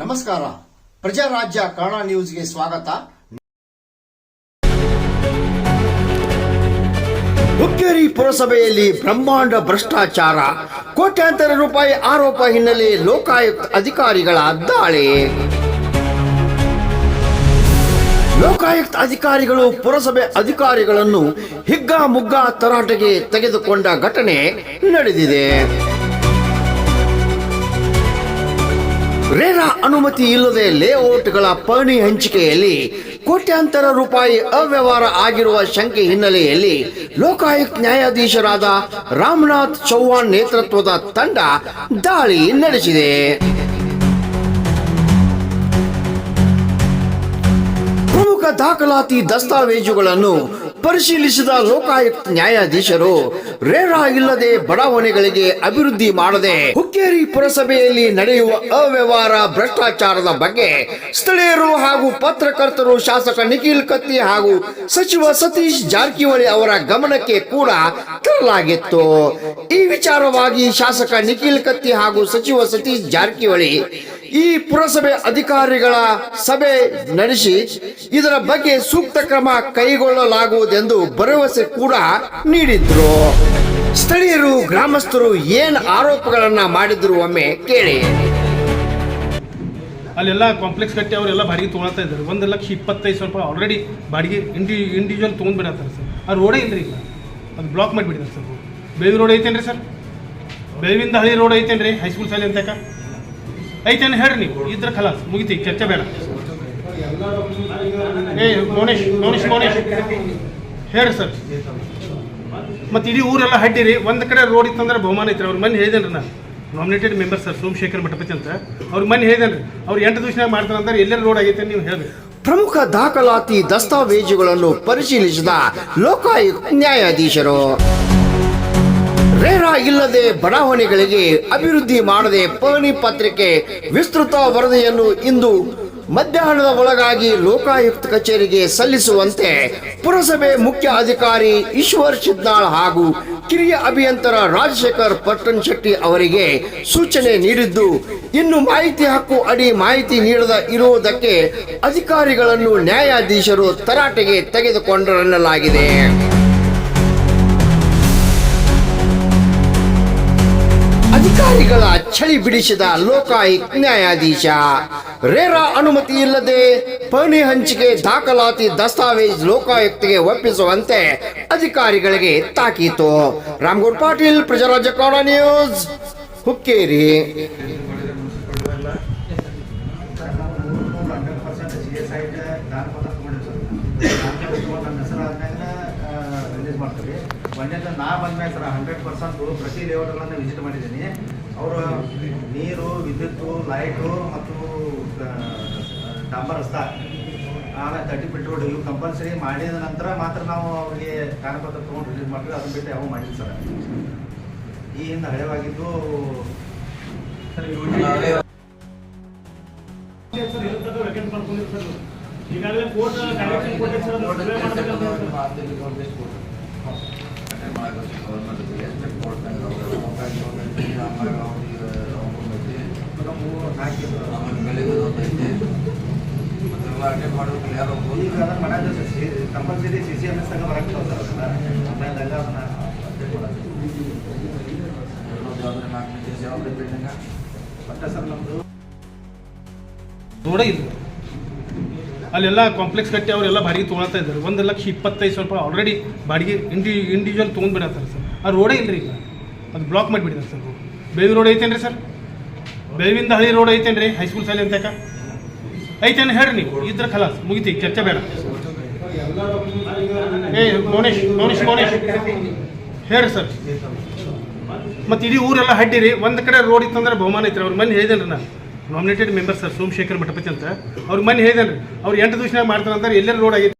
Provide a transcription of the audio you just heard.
ನಮಸ್ಕಾರ. ಪ್ರಜಾರಾಜ್ಯ ಕನ್ನಡ ನ್ಯೂಸ್ಗೆ ಸ್ವಾಗತ. ಹುಕ್ಕೇರಿ ಪುರಸಭೆಯಲ್ಲಿ ಬ್ರಹ್ಮಾಂಡ ಭ್ರಷ್ಟಾಚಾರ. ಕೋಟ್ಯಾಂತರ ರೂಪಾಯಿ ಆರೋಪ ಹಿನ್ನೆಲೆ ಲೋಕಾಯುಕ್ತ ಅಧಿಕಾರಿಗಳ ದಾಳಿ. ಲೋಕಾಯುಕ್ತ ಅಧಿಕಾರಿಗಳು ಪುರಸಭೆ ಅಧಿಕಾರಿಗಳನ್ನು ಹಿಗ್ಗ ಮುಗ್ಗ ತರಾಟೆಗೆ ತೆಗೆದುಕೊಂಡ ಘಟನೆ ನಡೆದಿದೆ. ರೇರಾ ಅನುಮತಿ ಇಲ್ಲದೆ ಲೇಔಟ್ಗಳ ಪಣಿ ಹಂಚಿಕೆಯಲ್ಲಿ ಕೋಟ್ಯಾಂತರ ರೂಪಾಯಿ ಅವ್ಯವಹಾರ ಆಗಿರುವ ಶಂಕೆ ಹಿನ್ನೆಲೆಯಲ್ಲಿ ಲೋಕಾಯುಕ್ತ ನ್ಯಾಯಾಧೀಶರಾದ ರಾಮನಾಥ್ ಚೌಹಾಣ್ ನೇತೃತ್ವದ ತಂಡ ದಾಳಿ ನಡೆಸಿದೆ. ದಾಖಲಾತಿ ದಸ್ತಾವೇಜುಗಳನ್ನು ಪರಿಶೀಲಿಸಿದ ಲೋಕಾಯುಕ್ತ ನ್ಯಾಯಾಧೀಶರು, ರೇರಾ ಇಲ್ಲದೆ ಬಡಾವಣೆಗಳಿಗೆ ಅಭಿವೃದ್ಧಿ ಮಾಡದೆ ಹುಕ್ಕೇರಿ ಪುರಸಭೆಯಲ್ಲಿ ನಡೆಯುವ ಅವ್ಯವಹಾರ, ಭ್ರಷ್ಟಾಚಾರದ ಬಗ್ಗೆ ಸ್ಥಳೀಯರು ಹಾಗೂ ಪತ್ರಕರ್ತರು ಶಾಸಕ ನಿಖಿಲ್ ಕತ್ತಿ ಹಾಗೂ ಸಚಿವ ಸತೀಶ್ ಜಾರಕಿಹೊಳಿ ಅವರ ಗಮನಕ್ಕೆ ಕೂಡ ತರಲಾಗಿತ್ತು. ಈ ವಿಚಾರವಾಗಿ ಶಾಸಕ ನಿಖಿಲ್ ಕತ್ತಿ ಹಾಗೂ ಸಚಿವ ಸತೀಶ್ ಜಾರಕಿಹೊಳಿ ಈ ಪುರಸಭೆ ಅಧಿಕಾರಿಗಳ ಸಭೆ ನಡೆಸಿ ಇದರ ಬಗ್ಗೆ ಸೂಕ್ತ ಕ್ರಮ ಕೈಗೊಳ್ಳಲಾಗುವುದೆಂದು ಭರವಸೆ ಕೂಡ ನೀಡಿದ್ರು. ಸ್ಥಳೀಯರು, ಗ್ರಾಮಸ್ಥರು ಏನ್ ಆರೋಪಗಳನ್ನ ಮಾಡಿದ್ರು ಒಮ್ಮೆ ಕೇಳಿ. ಅಲ್ಲೆಲ್ಲ ಕಾಂಪ್ಲೆಕ್ಸ್ ಕಟ್ಟಿ ಅವರೆಲ್ಲ ಬಾಡಿಗೆ ತೊಗೊಳ್ತಾ ಇದ್ದಾರೆ. ಒಂದು ಲಕ್ಷ ಇಪ್ಪತ್ತೈದು ಸಾವಿರ ರೂಪಾಯಿ ಆಲ್ರೆಡಿ ಬಾಡಿಗೆ ಇಂಡಿ ಇಂಡಿವಿಜುವಲ್ ತೊಗೊಂಡ್ಬಿಡತ್ತಾರೆ ಸರ್. ಆ ರೋಡೇ ಇಲ್ಲರಿ ಈಗ. ಅದು ಬ್ಲಾಕ್ ಮಾಡಿಬಿಟ್ಟಿದ್ದಾರೆ ಸರ್ ಬೇವಿ ರೋಡ್ ಐತೇನ್ರಿ ಸರ್? ಬೇವಿಂದ ಹಳಿ ರೋಡ್ ಐತೇನ್ರಿ? ಹೈಸ್ಕೂಲ್ ಶಾಲೆ ಅಂತಕ ಐತೇನು ಹೇಳ್ರಿ ನೀವು? ಇದ್ರ ಖಲಾಸ್ ಮುಗಿತಿ, ಚರ್ಚೆ ಬೇಡ. ಏ ಮೋನೇಶ್ ಮೋನೇಶ್ ಮೋನೇಶ್ ಹೇಳ್ರಿ ಸರ್. ಮತ್ತು ಇಡೀ ಊರೆಲ್ಲ ಹಡ್ಡಿರಿ ಒಂದು ಕಡೆ ರೋಡ್ ಇತ್ತಂದ್ರೆ ಬಹುಮಾನ ಐತ್ರಿ. ಅವ್ರ ಮನೆ ಹೇಳಿದೇನ್ರಿ ನಾನು. Nominated member sir, Somashekar Mathapati ಅಂತ. ಅವ್ರ ಮನೆ ಹೇಳಿದೇನ್ರಿ. ಅವ್ರು ಎಂಟು ಮಾಡ್ತಾರೆ ಅಂದ್ರೆ ಎಲ್ಲೆಲ್ಲಿ ರೋಡ್ ಆಗೈತೆ ನೀವು ಹೇಳಿ ಪ್ರಮುಖ ದಾಖಲಾತಿ ದಸ್ತಾವೇಜುಗಳನ್ನು ಪರಿಶೀಲಿಸಿದ ಲೋಕಾಯುಕ್ತ ನ್ಯಾಯಾಧೀಶರು. ರೇರಾ ಇಲ್ಲದೆ ಬಡಾವಣೆಗಳಿಗೆ ಅಭಿವೃದ್ಧಿ ಮಾಡದೆ ಪಹಣಿ ಪತ್ರಿಕೆ ವಿಸ್ತೃತ ವರದಿಯನ್ನು ಇಂದು ಮಧ್ಯಾಹ್ನದ ಒಳಗಾಗಿ ಲೋಕಾಯುಕ್ತ ಕಚೇರಿಗೆ ಸಲ್ಲಿಸುವಂತೆ ಪುರಸಭೆ ಮುಖ್ಯ ಅಧಿಕಾರಿ ಈಶ್ವರ್ ಚಿದ್ನಾಳ್ ಹಾಗೂ ಕಿರಿಯ ಅಭಿಯಂತರ ರಾಜಶೇಖರ್ ಪಟ್ಟಣ್ ಶೆಟ್ಟಿ ಅವರಿಗೆ ಸೂಚನೆ ನೀಡಿದ್ದು, ಇನ್ನು ಮಾಹಿತಿ ಹಕ್ಕು ಅಡಿ ಮಾಹಿತಿ ನೀಡದ ಇರುವುದಕ್ಕೆ ಅಧಿಕಾರಿಗಳನ್ನು ನ್ಯಾಯಾಧೀಶರು ತರಾಟೆಗೆ ತೆಗೆದುಕೊಂಡರೆನ್ನಲಾಗಿದೆ. ಅಧಿಕಾರಿಗಳ ಚಳಿ ಬಿಡಿಸಿದ ಲೋಕಾಯುಕ್ತ ನ್ಯಾಯಾಧೀಶ. ರೇರಾ ಅನುಮತಿ ಇಲ್ಲದೆ ಪಣಿ ಹಂಚಿಕೆ ದಾಖಲಾತಿ ದಸ್ತಾವೇಜ್ ಲೋಕಾಯುಕ್ತಿಗೆ ಒಪ್ಪಿಸುವಂತೆ ಅಧಿಕಾರಿಗಳಿಗೆ ತಾಕೀತು. ರಾಮ್ಗೌಡ್ ಪಾಟೀಲ್, ಪ್ರಜಾರಾಜ್ಯ ಕನ್ನಡ ನ್ಯೂಸ್, ಹುಕ್ಕೇರಿ. ಮಾಡ್ತೀವಿ ಒಂದೇದು ನಾ ಬಂದ ಸರ್, ಹಂಡ್ರೆಡ್ ಪರ್ಸೆಂಟ್ ಪ್ರತಿ ಲೇಔಟ್ಗಳನ್ನು ವಿಸಿಟ್ ಮಾಡಿದ್ದೀನಿ. ಅವರು ನೀರು ವಿದ್ಯುತ್ತು ಲೈಟು ಮತ್ತು ಡಾಂಬರ್ ರಸ್ತಾ ಆಮೇಲೆ ತರ್ಟಿ ಫಿಟ್ ರೋಡ್ ಇವು ಕಂಪಲ್ಸರಿ ಮಾಡಿದ ನಂತರ ಮಾತ್ರ ನಾವು ಅವ್ರಿಗೆ ದಾನಪತ್ರ ತೊಗೊಂಡು ರಿಲೀಸ್ ಮಾಡ್ತೀವಿ. ಅದನ್ನ ಬಿಟ್ಟು ಯಾವ ಮಾಡಿಲ್ಲ ಸರ್. ಈ ಹಿಂದೆ ಹಳೆವಾಗಿದ್ದು ಯೋಜನೆ ಈಗಾಗಲೇ ಕೋರ್ಟ್ ಡೈರೆಕ್ಷನ್ ಕೊಟ್ಟಿದೆ ಸರ್. ಈಗ ಅದನ್ನ ಮಾಡೋದು ಕಂಪಲ್ಸರಿ ಆಗ ಬರಕ್ಕೆ ಆಮೇಲೆ ಅದನ್ನ ನಮ್ಮದು ರೋಡೇ ಇಲ್ಲ ಅಲ್ಲೆಲ್ಲ ಕಾಂಪ್ಲೆಕ್ಸ್ ಕಟ್ಟಿ ಅವರೆಲ್ಲ ಬಾಡಿಗೆ ತೊಗೊಳ್ತಾ ಇದ್ದಾರೆ. ಒಂದು ಲಕ್ಷ ಇಪ್ಪತ್ತೈದು ಸಾವಿರ ರೂಪಾಯಿ ಆಲ್ರೆಡಿ ಬಾಡಿಗೆ ಇಂಡಿ ಇಂಡಿವಿಜುವಲ್ ತೊಗೊಂಡ್ಬಿಡತ್ತಾರೆ ಸರ್. ಆ ರೋಡೇ ಇಲ್ಲರಿ ಈಗ. ಅದು ಬ್ಲಾಕ್ ಮಾಡಿಬಿಟ್ಟಿದ್ದಾರೆ ಸರ್ ಬೇವಿ ರೋಡ್ ಐತೇನ್ರಿ ಸರ್? ಬೇವಿಂದ ಹಳಿ ರೋಡ್ ಐತೇನ್ರಿ? ಹೈಸ್ಕೂಲ್ ಶಾಲೆ ಅಂತಕ ಐತೇನು ಹೇಳ್ರಿ ನೀವು? ಇದ್ರ ಖಲಾಸ್. ಮುಗಿತಿ, ಚರ್ಚೆ ಬೇಡ. ಏ, ಮೌನೇಶ್ ಮೌನೇಶ್ ಮೌನೇಶ್. ಹೇಳ್ರಿ ಸರ್. ಮತ್ತು ಇಡೀ ಊರೆಲ್ಲ ಹಡ್ಡಿರಿ. ಒಂದು ಕಡೆ ರೋಡ್ ಇತ್ತಂದ್ರೆ ಬಹುಮಾನ ಐತ್ರಿ. ಅವ್ರ ಮನೆ ಹೇಳಿದೆನ್ರಿ ನಾನು nominated member sir, Somashekar Mathapati ಅಂತ. ಅವ್ರ ಮನೆ ಹೇಳಿದೆನ್ರಿ. ಅವ್ರು ಎಂಟು ದಿವಸನಾಗ ಮಾಡ್ತಾರೆ ಅಂದ್ರೆ ಎಲ್ಲೆಲ್ಲಿ ರೋಡ್ ಆಗೈತೆ? ಉತ್ತರ